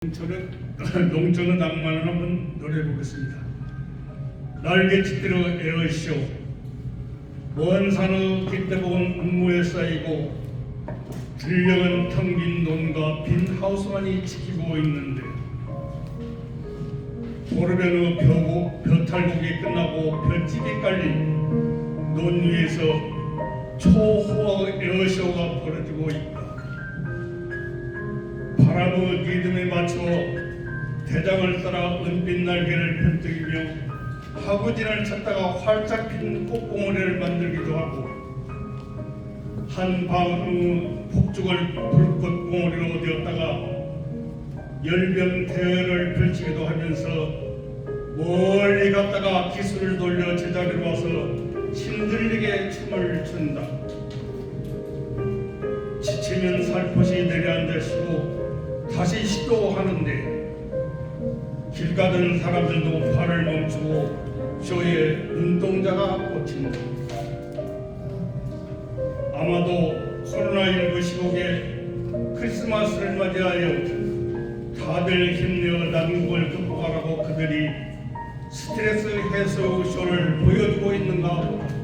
저는 농촌의 낭만을 한번 노래해 보겠습니다. 날개짓대로 에어쇼 먼 산의 깃대복은 운무에 쌓이고 들녘은 텅빈 논과 빈 하우스만이 지키고 있는데 보르베르 벼고 벼탈곡이 끝나고 벼집이 깔린 논 위에서 초호화 에어쇼가 벌어지고 있다. 바람의 리듬에 대장을 따라 은빛 날개를 펼뜨기며 하구진을 찾다가 활짝 핀 꽃봉오리를 만들기도 하고 한 방의 폭죽을 불꽃 봉오리로 되었다가 열병 대회를 펼치기도 하면서 멀리 갔다가 기술을 돌려 제자리로 와서 힘들리게 춤을 춘다. 지치면 살포시 내려앉아 쉬고 다시 시도하는데 길 가던 사람들도 팔을 멈추고 쇼에 눈동자가 꽂힌다. 아마도 코로나19 시국에 크리스마스를 맞이하여 다들 힘내어 난국을 극복하라고 그들이 스트레스 해소 쇼를 보여주고 있는가 보다.